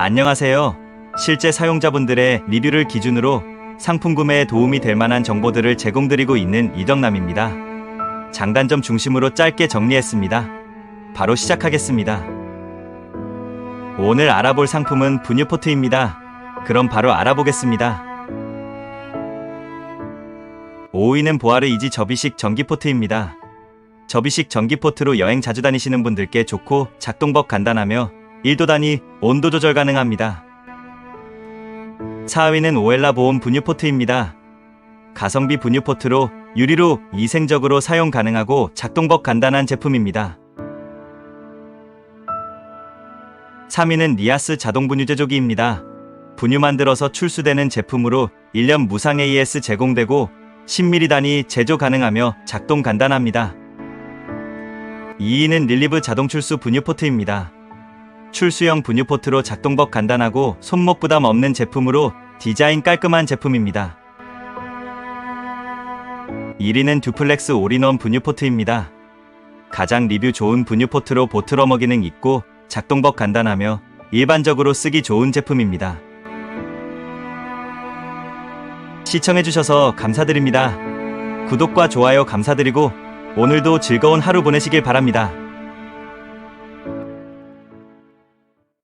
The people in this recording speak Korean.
안녕하세요. 실제 사용자분들의 리뷰를 기준으로 상품 구매에 도움이 될 만한 정보들을 제공드리고 있는 이덕남입니다. 장단점 중심으로 짧게 정리했습니다. 바로 시작하겠습니다. 오늘 알아볼 상품은 분유포트입니다. 그럼 바로 알아보겠습니다. 5위는 보아르 이지 접이식 전기포트입니다. 접이식 전기포트로 여행 자주 다니시는 분들께 좋고 작동법 간단하며 1도 단위 온도 조절 가능합니다. 4위는 오엘라 보온 분유포트입니다. 가성비 분유포트로 유리로 위생적으로 사용 가능하고 작동법 간단한 제품입니다. 3위는 니아스 자동 분유 제조기입니다. 분유 만들어서 출수되는 제품으로 1년 무상 AS 제공되고 10mm 단위 제조 가능하며 작동 간단합니다. 2위는 릴리브 자동 출수 분유 포트입니다. 출수형 분유 포트로 작동법 간단하고 손목 부담 없는 제품으로 디자인 깔끔한 제품입니다. 1위는 듀플렉스 올인원 분유 포트입니다. 가장 리뷰 좋은 분유 포트로 보트러머 기능 있고 작동법 간단하며 일반적으로 쓰기 좋은 제품입니다. 시청해주셔서 감사드립니다. 구독과 좋아요 감사드리고 오늘도 즐거운 하루 보내시길 바랍니다.